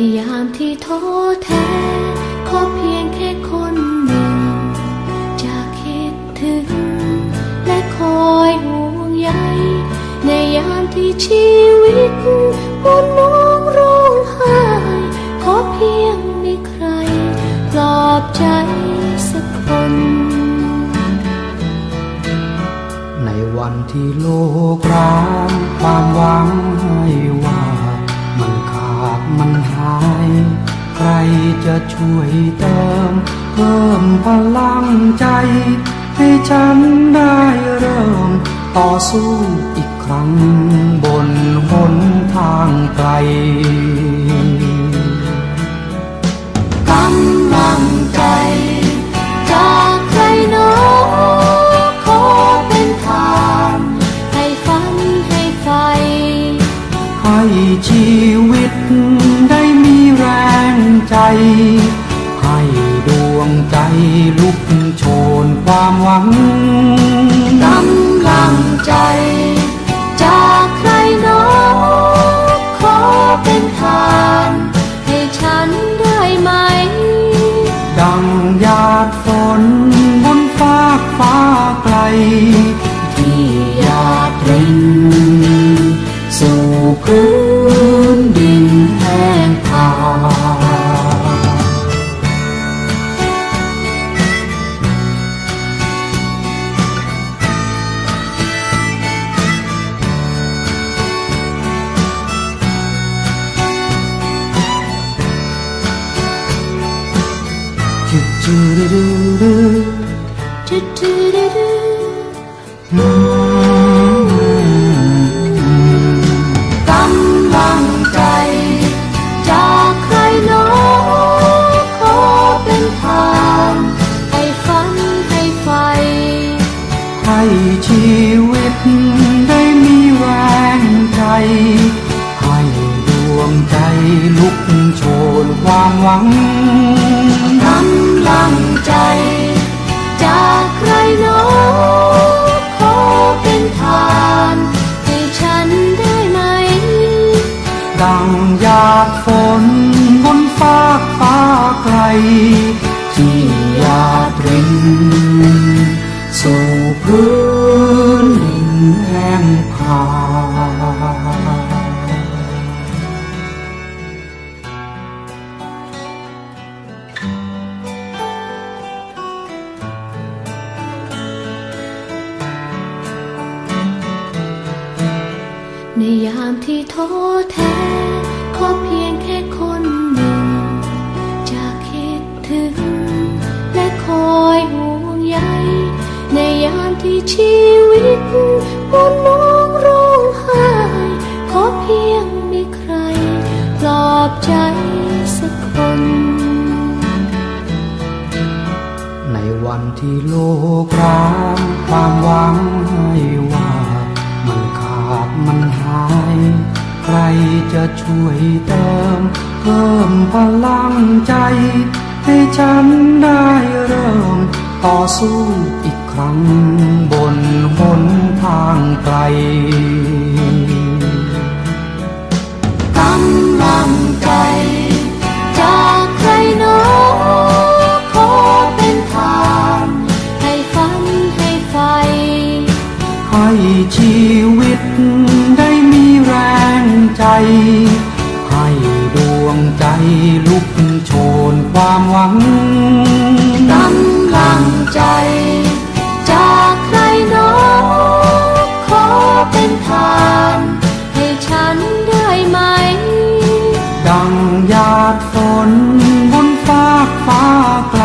ในยามที่ท้อแท้ขอเพียงแค่คนหนึ่ง จะคิดถึง และคอยห่วงใยในยามที่ชีวิตมุนน้องร้องไห้ขอเพียงมีใครปลอบใจสักคน ในวันที่โลกร้างความหวังให้วัน มันหาย ใครจะช่วยเติม เพิ่มพลังใจ ให้ฉันได้เริ่ม ต่อสู้อีกครั้งบนหนทางไกลกำลังใจจากใครหนอขอเป็นทานให้ฝันให้ไฟให้ชีวิต ได้มีแรงใจ ให้ดวงใจลุกโชนความหวังกำลังใจ จากใครหนอขอเป็นทาน ให้ฉันได้ไหม ดังหยาดฝนบนฟากฟ้าไกล ผากจุดจุดดู ให้ชีวิตได้มีแรงใจ ให้ดวงใจลุกโชนความหวังกำลังใจ จากใครหนอขอเป็นทานให้ฉันได้ไหม ดังหยาดฝนบนฟากฟ้าไกล ที่หยาดริน สู่พื้นดินแห้งผาในยามที่ท้อแท้ขอเพียง ที่ชีวิตมนน้องร้องไห้ขอเพียงมีใครปลอบใจสักคน ในวันที่โลกร้างความหวังให้ว่ามันขาดมันหาย ใครจะช่วยเติม เพิ่มพลังใจ ให้ฉันได้เริ่ม ต่อสู้อีกครั้งบนหนทางไกลกำลังใจจากใครหนอขอเป็นทานให้ฝันให้ไฟ ให้ชีวิตได้มีแรงใจ ให้ดวงใจลุกโชนความหวัง นบนฟากฟ้าไกล